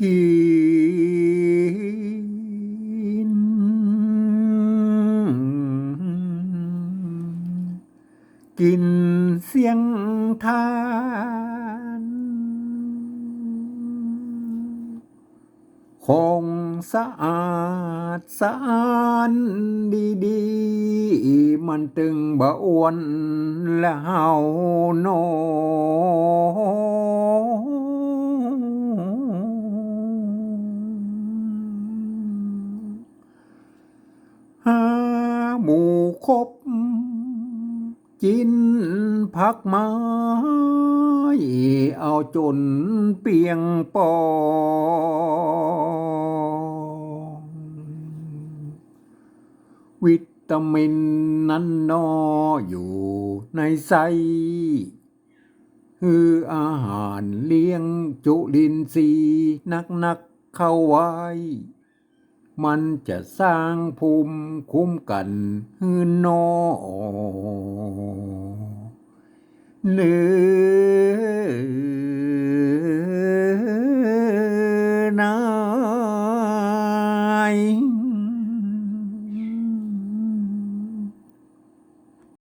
กิน กินเสียงทาน คงสะอาดสะอานดีดีๆมันตึงบะอ้วนและเฮาโน หมูคบกินผักไม้เอาจนเปียงปองวิตามินนั้นนออยู่ในไสคืออาหารเลี้ยงจุลินทรีย์นักนักๆเข้าไว้ มันจะสร้างภูมิคุ้มกันฮืนนอเลือนาย